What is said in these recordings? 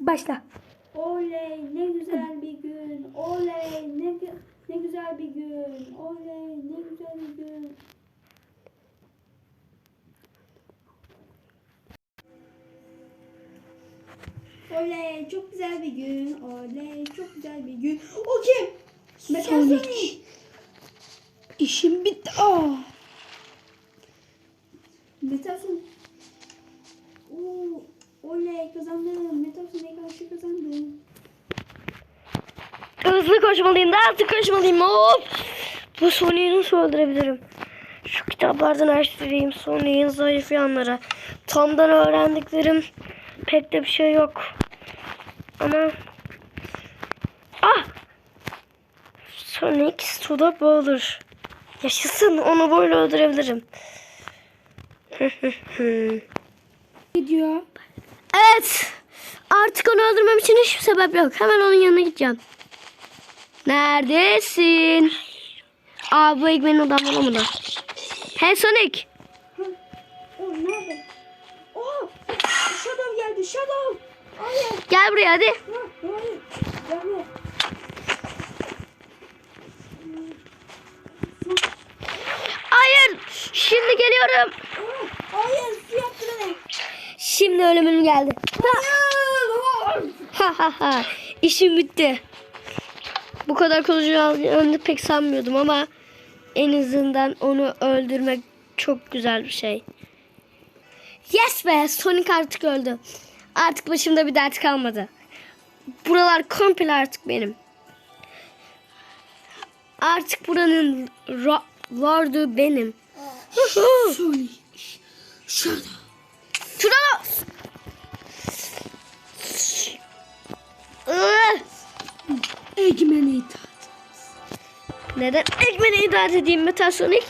Başla. Oley ne güzel bir gün. Oley ne ne güzel bir gün. Oley ne güzel bir gün. Oley çok güzel bir gün. Oley çok güzel bir gün. O kim? Sonic. İşim bitti. Aa. Metal Sonic. Oo, oley kazandım. Metal Sonic'e karşı kazandım. Hızlı koşmalıyım. Daha hızlı koşmalıyım. Hop. Bu Sonic'i nasıl öldürebilirim? Şu kitaplardan araştırayım. Sonic'in zayıf yanları. Tom'dan öğrendiklerim pek de bir şey yok. Ama... Ah! Sonic suda boğulur. Yaşasın. Onu böyle öldürebilirim. Gidiyor. Evet. Artık onu öldürmem için hiçbir sebep yok. Hemen onun yanına gideceğim. Neredesin? Aa bu ekmeğin odamda mı da? Hey Sonic. O nerede? Oh! Shadow geldi. Shadow. Hayır. Gel buraya hadi. Ha, Hayır. Gelme. Hayır. Şimdi geliyorum. Hayır. Beni. Şimdi ölümüm geldi. Hayır. Ha ha ha. İşim bitti. Bu kadar kolay pek sanmıyordum ama en azından onu öldürmek çok güzel bir şey. Yes be Sonic artık öldü. Artık başımda bir dert kalmadı. Buralar komple artık benim. Artık buranın lordu benim. Sonic. Şurada. Iı! Eggman'e itaat. Neden ekmeğine idare edeyim Metal Sonic?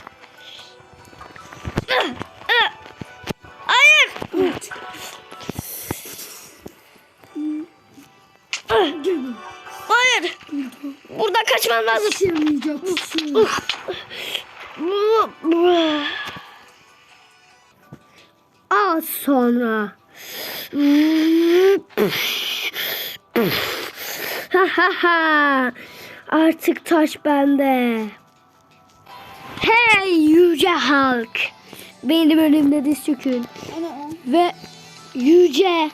Ah. Hayır. Evet. Hayır. Buradan kaçmam lazım. Yaşamayacaksın. Az sonra. Artık taş bende. Hey yüce halk. Benim önümde diz çökün. Ve yüce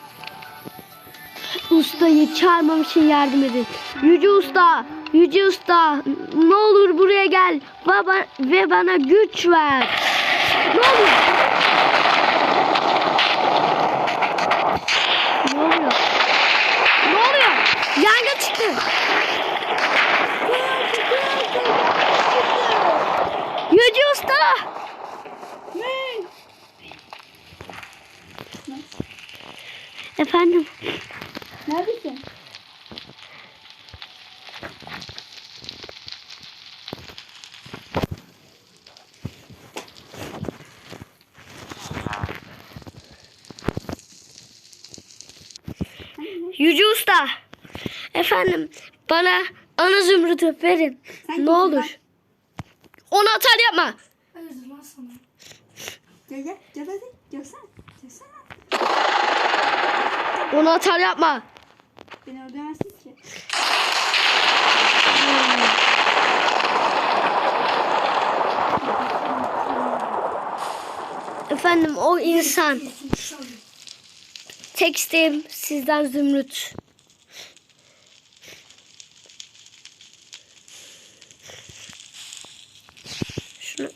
ustayı çağırmam için yardım edin. Yüce usta, yüce usta ne olur buraya gel ve, ba- ve bana güç ver. Ne olur. Ne oluyor? Ne oluyor? Yangın çıktı. Yüce usta. Ne? Efendim. Neredesin? Yüce Usta. Efendim bana ana zümrütü verin. Sen ne olur. lan? Onu atar yapma. Hayırdır lan sana? Gel gel. Gel hadi. Gelsene. Gelsene. Onu atar yapma. Beni öldüremezsin ki. Efendim o insan. Tek isteğim sizden zümrüt. Şunu.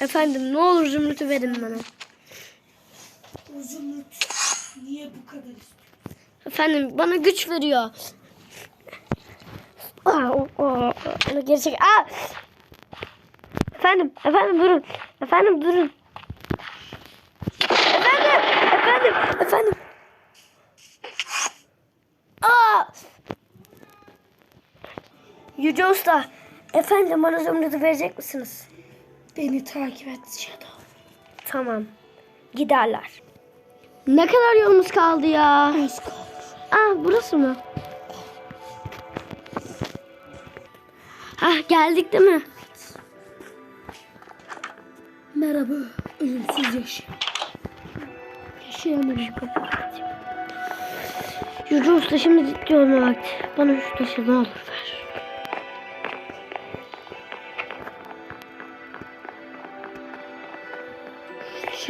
Efendim ne olur zümrütü verin bana. O zümrüt niye bu kadar istiyor? Efendim bana güç veriyor. Aa, o, o, onu geri çek. Aa! Efendim, efendim durun. Efendim durun. Efendim, efendim, efendim. Aa! Yüce Usta, efendim bana zümrütü verecek misiniz? Beni takip et Shadow. Tamam, giderler. Ne kadar yolumuz kaldı ya? Az kaldı. Ah burası mı? Ah geldik değil mi? Merhaba. Ölümsüz yaşayan. Yaşayamıyorum. Yüce Usta şimdi ciddi olma vakti. Bana şu taşı ne olur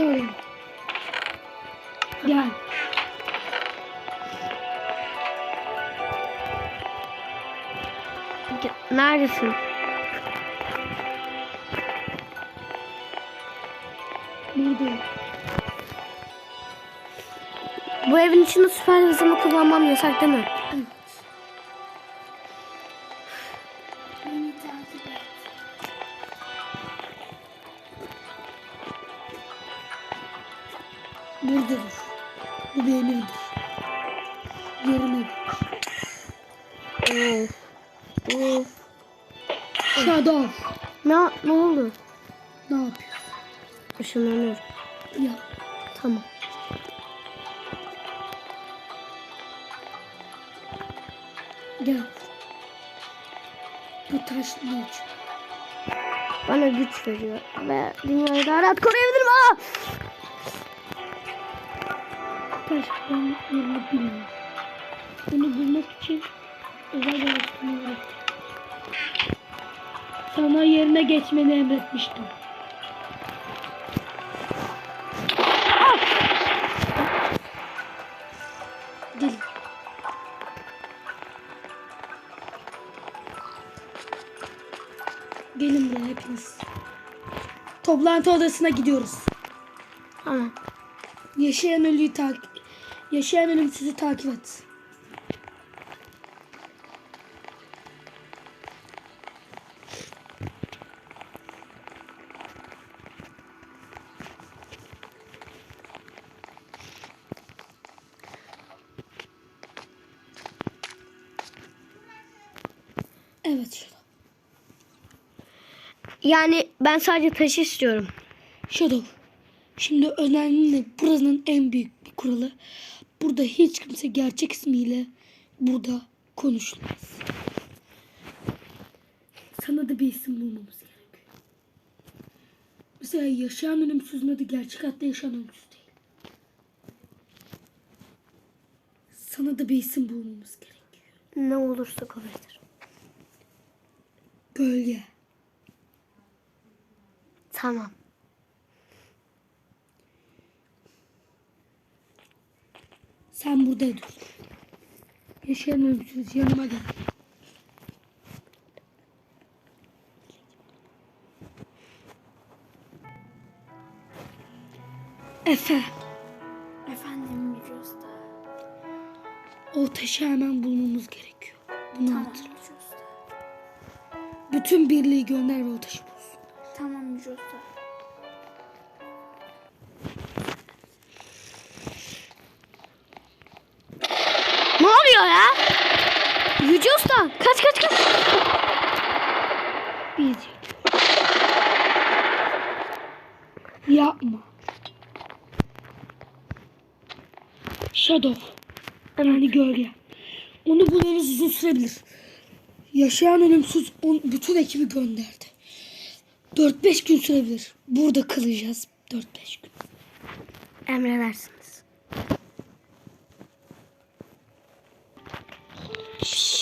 Şöyle. Gel. Ge- Neredesin? Buradayım. Bu evin içinde süper hızımı kullanmam yasak değil mi? Buradadır. Bu bir emirdir. Yerine Of. Of. Shadow. Ne, ne oldu? Ne yapıyorsun? Işınlanıyorum. Ya Tamam. gel. Bu taş ne? Bana güç veriyor. Ve dünyayı daha rahat koruyabilirim. Aa! Ben yerini bilmiyorum. Bunu bulmak için özel bir araştırma öğrettim. Sana yerine geçmeni emretmiştim. Gelin. Gelin buraya hepiniz. Toplantı odasına gidiyoruz. Tamam. Yaşayan ölüyü takip Yaşayan ölümsüzü takip et. Evet Shadow. Yani ben sadece taşı istiyorum. Shadow. Şimdi önemli buranın en büyük bir kuralı. Burada hiç kimse gerçek ismiyle burada konuşulmaz. Sana da bir isim bulmamız gerekiyor. Mesela yaşayan ölümsüzün adı gerçek hayatta yaşayan ölümsüz değil. Sana da bir isim bulmamız gerekiyor. Ne olursa kabul ederim. Gölge. Tamam. Sen burada dur. Yaşayan ölümsüz yanıma gel. Efe, Efendim Usta. o taşı hemen bulmamız gerekiyor. Bunu Tamam hatırla. Bütün birliği gönder ve o taşı bulsun. Tamam Yüce Yüce Usta kaç kaç kaç. Bir. Yapma. Shadow. Yani gölge. Onu bulmamız uzun sürebilir. Yaşayan ölümsüz on, bütün ekibi gönderdi. 4-5 gün sürebilir. Burada kalacağız 4-5 gün. Shh.